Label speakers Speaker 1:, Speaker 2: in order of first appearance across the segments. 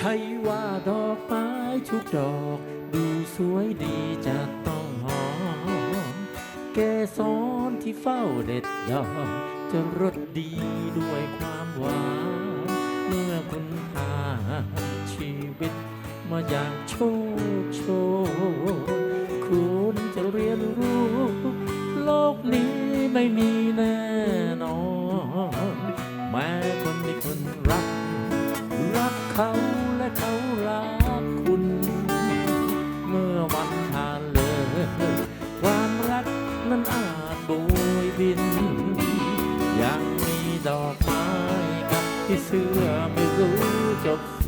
Speaker 1: ช่ว่าดอกไม้ทุกดอก ดูสวยดีจะต้องหอมแกสอนที่เฝ้าเด็ดดอกจะรสดีด้วยความหวาน เมื่อคุณผ่าชีวิตมาอย่างโชคโชนคุณจะเรียนรู้ โลกนี้ไม่มีแน่นอน แม้คนที่คุณรัก รักเขา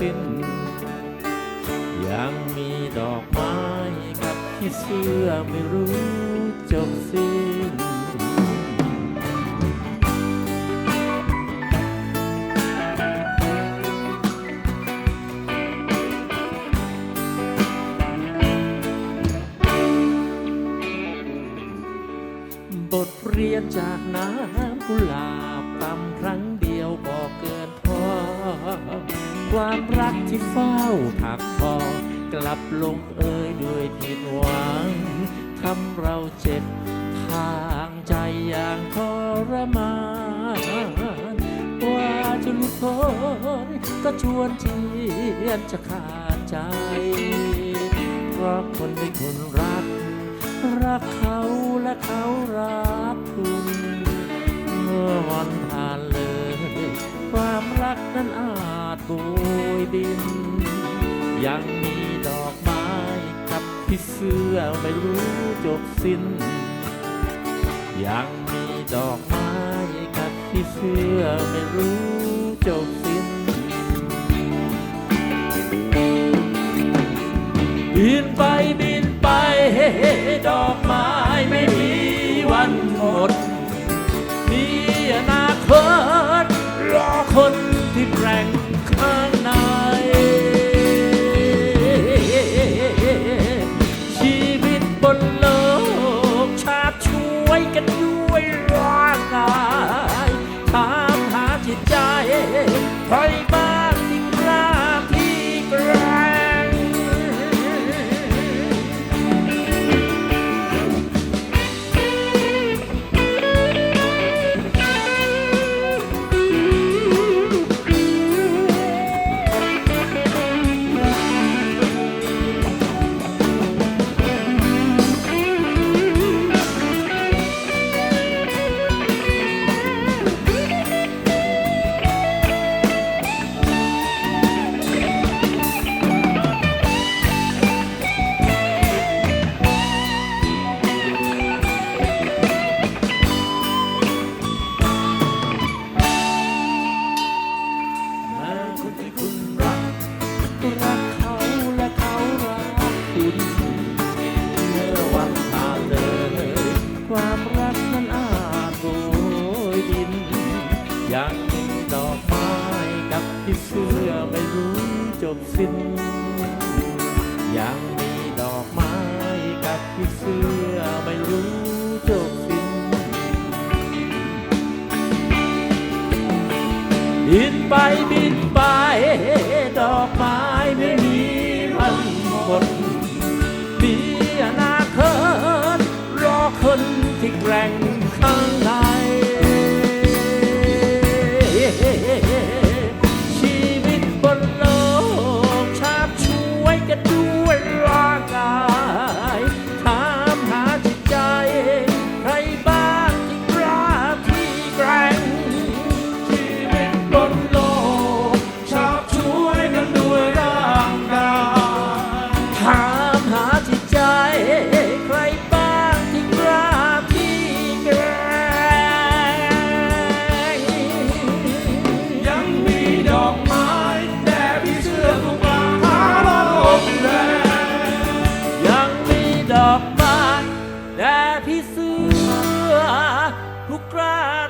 Speaker 1: สิ้น ยังมีดอกไม้กับที่เสื้อไม่รู้จบสิ้นบทเรียนจากน้ำกุหลาบ ความรักที่เฝ้าถักทอกลับลงเอ่ยด้วยผิดหวังทำเราเจ็บทางใจอย่างทรมานว่าจะหลุดพ้นก็ชวนเทียนจะขาดใจ เพราะคนที่คุณรัก รักเขาและเขารักคุณเมื่อวันผ่านเลย ความรักนั้นอา จโบยบิน ยังมีดอกไม้กับที่เสื้อไม่รู้จบสิ้น ยังมีดอกไม้กับที่เสื้อไม่รู้จบสิ้นบิน ข้างในชีวิตบนโลกชาติช่วยกัน ที่เสื้อไม่รู้จบสิ้น ยังมีดอกไม้กับที่เสื้อไม่รู้จบสิ้น บินไปบินไป ดอกไม้ไม่มีวันหมดมีอนาคตรอคนที่แกร่งข้าง cry.